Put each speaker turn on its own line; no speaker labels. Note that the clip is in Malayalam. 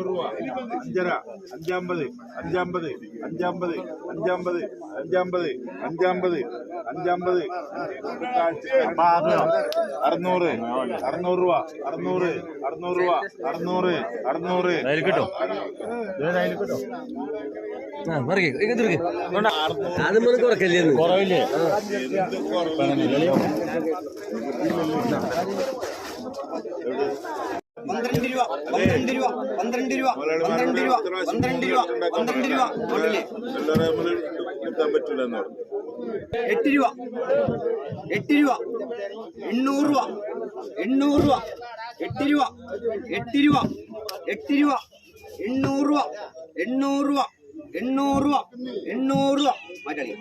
രൂപ അഞ്ചാമ്പത് അഞ്ചാമ്പത് അഞ്ചാമ്പത് അഞ്ചാമ്പത് അഞ്ചാമ്പത് അഞ്ചാമ്പത് അഞ്ചാമ്പത്. അറുന്നൂറ്. അറുന്നൂറ് രൂപ. അറുന്നൂറ്. അറുന്നൂറ് രൂപ. അറുന്നൂറ്. അറുന്നൂറ്.
കിട്ടോ. കിട്ടോ. അത് കുറക്കല്ലേ കുറവില്ലേ?
പന്ത്രണ്ട് രൂപ പന്ത്രണ്ട് രൂപ പന്ത്രണ്ട് രൂപ പന്ത്രണ്ട് രൂപ പന്ത്രണ്ട് രൂപ പന്ത്രണ്ട് രൂപ.
കിട്ടാൻ പറ്റില്ല എന്ന് പറഞ്ഞു.
എട്ട് രൂപ. എട്ട് രൂപ. എണ്ണൂറ് രൂപ. എണ്ണൂറ് രൂപ. എട്ട് രൂപ. എട്ട് രൂപ. എട്ട് രൂപ. എണ്ണൂറ് രൂപ. എണ്ണൂറ് രൂപ. എണ്ണൂറ് രൂപ. എണ്ണൂറ് രൂപ. മാറ്റാളി